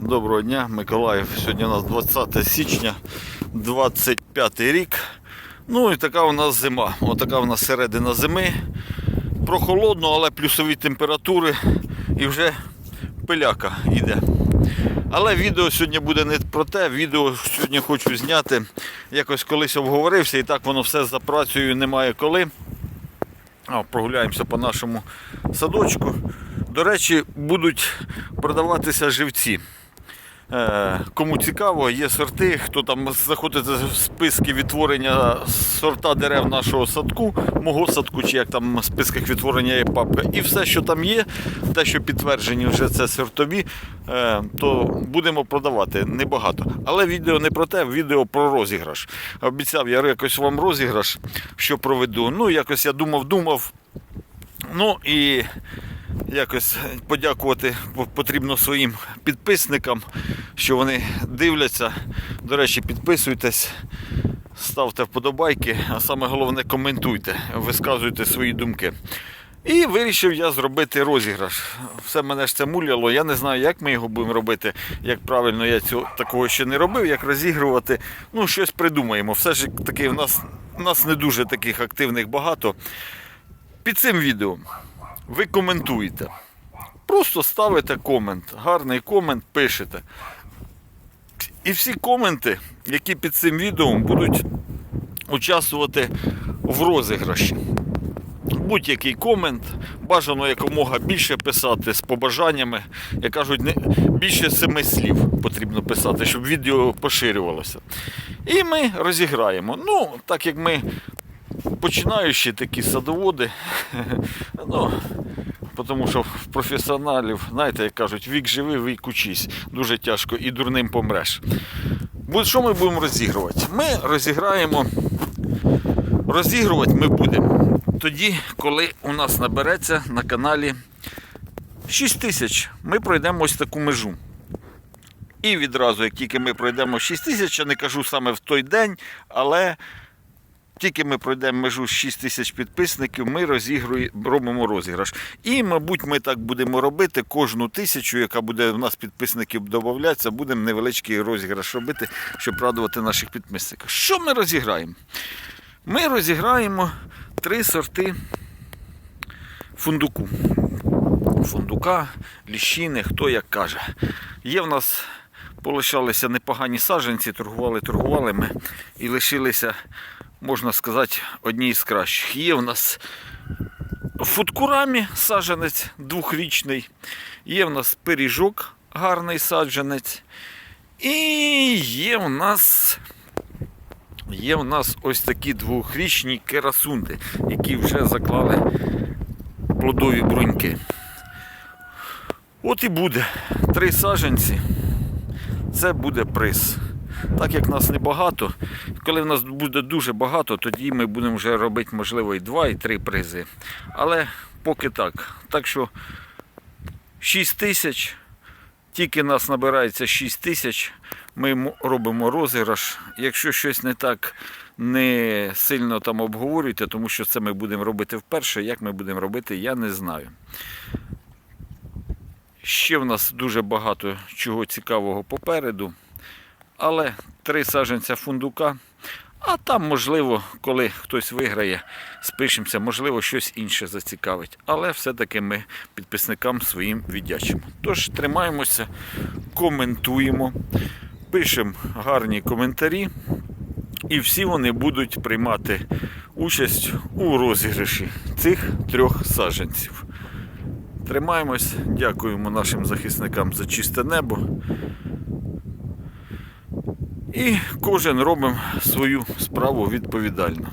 Доброго дня, Миколаїв. Сьогодні у нас 20 січня, 25 рік. Ну і така у нас зима. Отака у нас середина зими. Прохолодно, але плюсові температури і вже пиляка йде. Але відео сьогодні буде не про те. Відео сьогодні хочу зняти. Якось колись обговорився і так воно все за працею немає коли. Прогуляємося по нашому садочку. До речі, будуть продаватися живці. Е, Кому цікаво, є сорти, хто там заходить в списки відтворення сорта дерев нашого садку, мого садку, чи як там в списках відтворення є папка, і все, що там є, те, що підтверджені вже це сортові, е, то будемо продавати небагато. Але відео не про те, відео про розіграш. Обіцяв я якось вам розіграш, що проведу. Ну, якось я думав, думав. Ну і якось подякувати потрібно своїм підписникам, що вони дивляться. До речі, підписуйтесь, ставте вподобайки, а саме головне коментуйте, висказуйте свої думки. І вирішив я зробити розіграш. Все мене ж це муляло. Я не знаю, як ми його будемо робити, як правильно я цього такого ще не робив, як розігрувати. Ну, щось придумаємо. Все ж таки, в нас, в нас не дуже таких активних багато. Під цим відео ви коментуєте. Просто ставите комент, гарний комент пишете. І всі коменти, які під цим відео будуть участвувати в розіграші. Будь-який комент, бажано якомога більше писати з побажаннями. Як кажуть, не, більше семи слів потрібно писати, щоб відео поширювалося. І ми розіграємо. Ну, так як ми починаючі такі садоводи, ну, тому що в професіоналів, знаєте, як кажуть, вік живи, вік учись. Дуже тяжко і дурним помреш. Що ми будемо розігрувати? Ми розіграємо. Розігрувати ми будемо тоді, коли у нас набереться на каналі 6 тисяч. Ми пройдемо ось таку межу. І відразу, як тільки ми пройдемо 6 тисяч, я не кажу саме в той день, але тільки ми пройдемо межу 6 тисяч підписників, ми робимо розіграш. І, мабуть, ми так будемо робити кожну тисячу, яка буде в нас підписників додатися, будемо невеличкий розіграш робити, щоб радувати наших підписників. Що ми розіграємо? Ми розіграємо три сорти фундуку. Фундука, ліщини, хто як каже. Є в нас полишалися непогані саджанці, торгували, торгували ми і лишилися, можна сказати, одні з кращих. Є в нас в фудкурамі саджанець двохрічний, є в нас пиріжок, гарний саджанець. І є в нас Є в нас ось такі двохрічні керасунди, які вже заклали плодові бруньки. От і буде. Три саджанці. Це буде приз. Так як нас небагато, коли в нас буде дуже багато, тоді ми будемо вже робити, можливо, і два, і три призи. Але поки так. Так що 6 тисяч, тільки нас набирається 6 тисяч, ми робимо розіграш. Якщо щось не так, не сильно там обговорюйте, тому що це ми будемо робити вперше. Як ми будемо робити, я не знаю. Ще в нас дуже багато чого цікавого попереду. Але три саджанця фундука. А там, можливо, коли хтось виграє, спишемося, можливо, щось інше зацікавить. Але все-таки ми підписникам своїм віддячимо. Тож тримаємося, коментуємо, пишемо гарні коментарі, і всі вони будуть приймати участь у розіграші цих трьох саджанців. Тримаємось, дякуємо нашим захисникам за чисте небо. І кожен робимо свою справу відповідально.